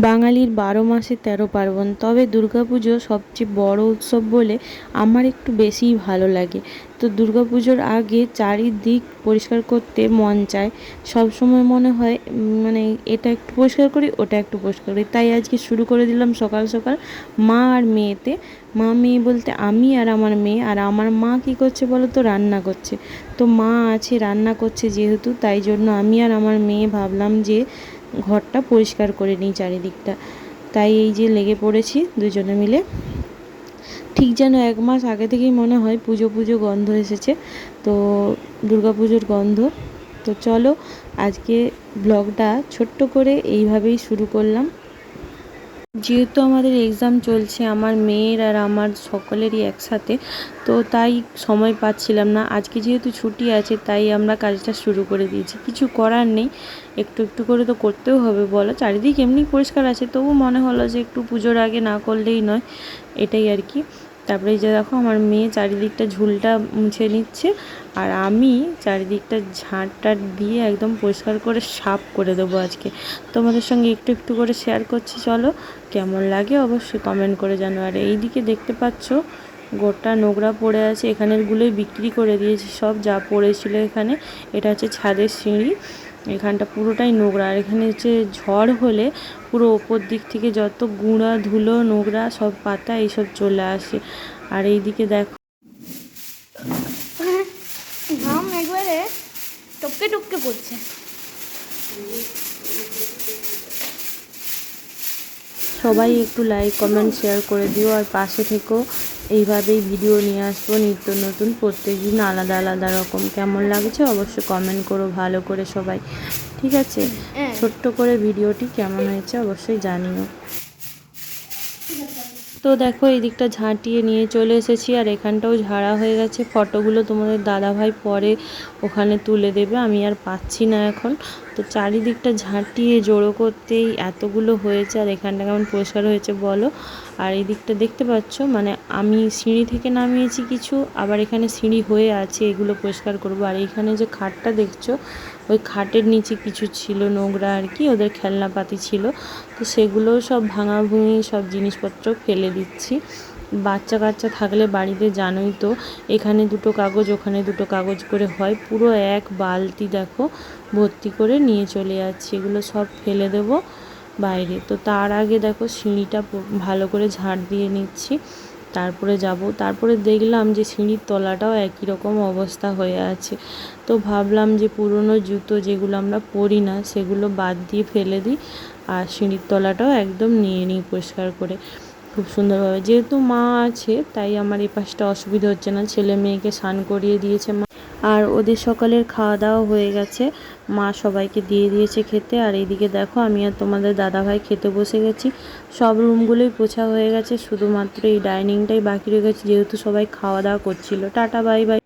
বাঙালির বারো মাসে তেরো পার্বণ। তবে দুর্গাপুজো সবচেয়ে বড় উৎসব বলে আমার একটু বেশিই ভালো লাগে। তো দুর্গাপুজোর আগে চারিদিক পরিষ্কার করতে মন চায়। সব সময় মনে হয় মানে এটা একটু পরিষ্কার করি, ওটা একটু পরিষ্কার করি। তাই আজকে শুরু করে দিলাম সকাল সকাল মা আর মেয়েতে। মা, মেয়ে বলতে আমি আর আমার মেয়ে। আর আমার মা কি করছে বলো তো? রান্না করছে। তো মা আছে, রান্না করছে যেহেতু। তাই জন্য আমি আর আমার মেয়ে ভাবলাম যে ঘরটা পরিষ্কার করে নিই চারিদিকটা। তাই এই যে লেগে পড়েছি দুজনে মিলে। ঠিক যেন এক মাস আগে থেকেই মনে হয় পুজো পুজো গন্ধ এসেছে। তো পুজোর গন্ধ। তো চলো আজকে ব্লগটা ছোট্ট করে এইভাবেই শুরু করলাম। যেহেতু আমাদের এক্সাম চলছে, আমার মেয়ের আর আমার সকলেরই একসাথে, তো তাই সময় পাচ্ছিলাম না। আজকে যেহেতু ছুটি আছে, তাই আমরা কাজটা শুরু করে দিয়েছি। কিছু করার নেই, একটু একটু করে তো করতেও হবে, বলো? চারিদিক এমনি পরিষ্কার আছে, তবু মনে হলো যে একটু পুজোর আগে না করলেই নয়, এটাই আর কি। তারপরে এই যে দেখো, আমার মেয়ে চারিদিকটা ঝুলটা মুছে নিচ্ছে, আর আমি চারিদিকটা ঝাঁট টাট দিয়ে একদম পরিষ্কার করে সাফ করে দেবো আজকে। তোমাদের সঙ্গে একটু একটু করে শেয়ার করছি, চলো। কেমন লাগে অবশ্যই কমেন্ট করে জানো। আর এইদিকে দেখতে পাচ্ছ, গোটা নোংরা পড়ে আছে এখানেরগুলোই বিক্রি করে দিয়েছি, সব যা পড়েছিল এখানে। এটা হচ্ছে ছাদের সিঁড়ি। এখানটা পুরোটাই নোংরা। আর এখানে হচ্ছে ঝড় হলে পুরো ওপর দিক থেকে যত গুঁড়া, ধুলো, নোংরা সব পাতা এইসব চলে আসে। আর এইদিকে দেখো একবারে টপকে টপকে পড়ছে। সবাই একটু লাইক কমেন্ট শেয়ার করে দিও আর পাশে থেকেও এইভাবেই ভিডিও নিয়ে আসব। নিত্য নতুন প্রত্যেক দিন আলাদা আলাদা রকম। কেমন লাগছে অবশ্যই কমেন্ট করো ভালো করে সবাই। ঠিক আছে? হ্যাঁ। ছোট্ট করে ভিডিওটি কেমন হয়েছে অবশ্যই জানিও। তো দেখো এই দিকটা ঝাঁটিয়ে নিয়ে চলে এসেছি আর এখানটাও ঝাড়া হয়ে গেছে। ফটোগুলো তোমাদের দাদাভাই পরে ওখানে তুলে দেবে, আমি আর পাচ্ছি না এখন। তো চারিদিকটা ঝাঁটিয়ে জোড়ো করতেই এতগুলো হয়েছে আর এখানটা কেমন পরিষ্কার হয়েছে বলো। আর এই দিকটা দেখতে পাচ্ছ মানে আমি সিঁড়ি থেকে নামিয়েছি কিছু, আবার এখানে সিঁড়ি হয়ে আছে, এগুলো পরিষ্কার করব। আর এইখানে যে খাটটা দেখছ, ওই খাটের নিচে কিছু ছিল নোংরা আর কি, ওদের খেলনাপাতি ছিল। তো সেগুলোও সব ভাঙা ভুঙি সব জিনিসপত্র ফেলে দিচ্ছি। বাচ্চা কাচ্চা থাকলে বাড়িতে জানোই তো, এখানে দুটো কাগজ, ওখানে দুটো কাগজ করে হয়। পুরো এক বালতি দেখো, ভর্তি করে নিয়ে চলে যাচ্ছি। এগুলো সব ফেলে দেব। বাইরে। তো তার আগে দেখো সিঁড়িটা ভালো করে ঝাড় দিয়ে নিচ্ছি। তারপরে যাব। তারপরে দেখলাম যে সিঁড়ির তলাটাও একই রকম অবস্থা হয়ে আছে। তো ভাবলাম যে পুরনো জুতো যেগুলো আমরা পরি না, সেগুলো বাদ দিয়ে ফেলে দিই আর সিঁড়ির তলাটাও একদম নিয়ে নিই পরিষ্কার করে। খুব সুন্দরভাবে। যেহেতু মা আছে, তাই আমার এই পাশটা অসুবিধা হচ্ছে না। ছেলে মেয়েকে স্নান করিয়ে দিয়েছে মা। আর ওদের সকালের খাওয়া দাওয়া হয়ে গেছে। মা সবাইকে দিয়ে দিয়েছে খেতে। আর এইদিকে দেখো, আমি আর তোমাদের দাদাভাই খেতে বসে গেছি। সব রুমগুলোই পোছা হয়ে গেছে, শুধুমাত্র এই ডাইনিংটাই বাকি রয়ে গেছে, যেহেতু সবাই খাওয়া দাওয়া করছিল। Tata, bye bye.